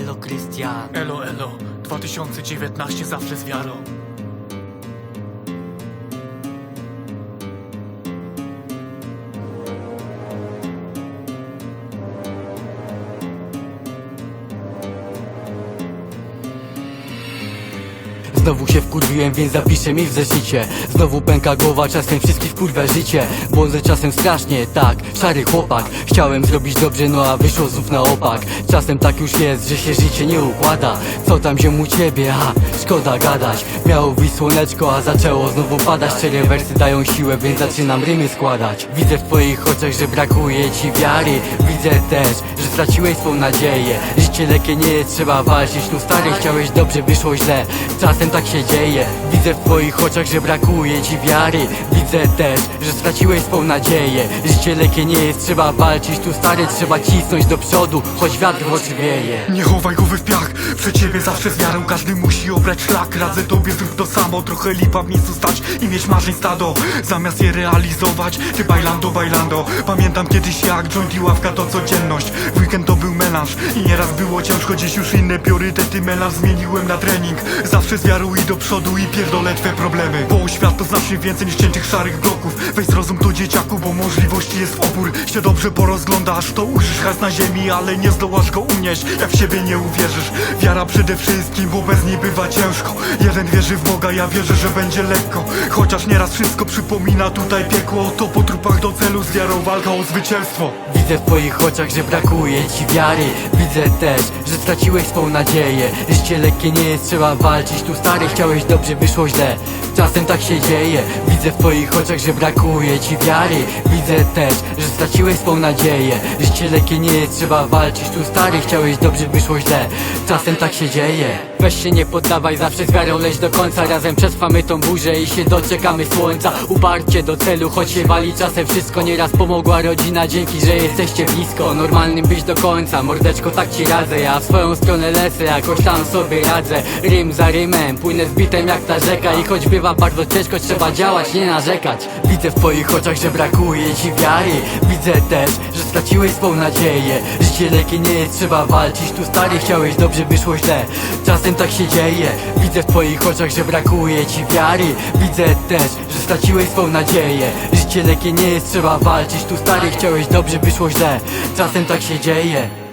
elo Krystian Elo, elo, 2019 zawsze z wiarą. Znowu się wkurwiłem, więc zapiszę mi w zeszycie. Znowu pęka głowa, czasem wszystkich wkurwia życie. Błądzę czasem strasznie, tak, szary chłopak. Chciałem zrobić dobrze, no a wyszło znów na opak. Czasem tak już jest, że się życie nie układa. Co tam ziom u ciebie, a szkoda gadać. Miało wyjść słoneczko, a zaczęło znowu padać. Szczere wersy dają siłę, więc zaczynam rymy składać. Widzę w twoich oczach, że brakuje ci wiary. Widzę też, że straciłeś swą nadzieję. Życie lekkie nie jest, trzeba walczyć. Tu stary chciałeś dobrze, wyszło źle. Czasem tak się dzieje. Widzę w twoich oczach, że brakuje ci wiary Widzę też, że straciłeś swą nadzieję. Życie lekkie nie jest, trzeba walczyć. Tu stary, trzeba cisnąć do przodu Choć wiatr w oczy wieje. Nie chowaj głowy w piach, przed ciebie zawsze z wiarą Każdy musi obrać szlak, radzę tobie zrób to samo Trochę lipa w miejscu stać i mieć marzeń stado. Zamiast je realizować, ty bailando, bailando Pamiętam kiedyś jak joint i ławka to codzienność. W weekend to był melanż i nieraz było ciężko. Dziś już inne priorytety, melanż zmieniłem na trening. Zawsze z wiarą i do przodu i pierdolę twe problemy. Bo świat to znacznie więcej niż ciętych szarych bloków Weź zrozum to dzieciaku, bo możliwości jest opór. Się dobrze porozglądasz, to ujrzysz haz na ziemi Ale nie zdołasz go unieść, jak w siebie nie uwierzysz. Wiara przede wszystkim, bo bez niej bywa ciężko. Jeden wierzy w Boga, ja wierzę, że będzie lekko. Chociaż nieraz wszystko przypomina tutaj piekło To po trupach do celu z wiarą walka o zwycięstwo. Widzę w twoich oczach, że brakuje ci wiary. Widzę też, że straciłeś swą nadzieję. Życie lekkie nie jest, trzeba walczyć. Tu stary chciałeś dobrze, wyszło źle. Czasem tak się dzieje. Widzę w twoich oczach, że brakuje ci wiary Widzę też, że straciłeś swą nadzieję. Życie lekkie nie jest, trzeba walczyć Tu stary chciałeś dobrze, wyszło źle. Czasem tak się dzieje Weź się nie poddawaj, zawsze z wiarą leć do końca. Razem przetrwamy tą burzę i się doczekamy słońca. Uparcie do celu, choć się wali czasem. Wszystko Nieraz pomogła rodzina, dzięki, że jesteście blisko. Normalnym być do końca, mordeczko tak ci radzę. Ja w swoją stronę lecę, jakoś tam sobie radzę. Rym za rymem, płynę z bitem jak ta rzeka. I choć bywa bardzo ciężko, trzeba działać, nie narzekać. Widzę w twoich oczach, że brakuje ci wiary. Widzę też, straciłeś swą nadzieję. Życie lekkie nie jest, trzeba walczyć Tu stary chciałeś, dobrze wyszło źle. Czasem tak się dzieje. Widzę w twoich oczach, że brakuje ci wiary. Widzę też, że straciłeś swą nadzieję. Życie lekkie nie jest, trzeba walczyć Tu stary chciałeś, dobrze wyszło źle. Czasem tak się dzieje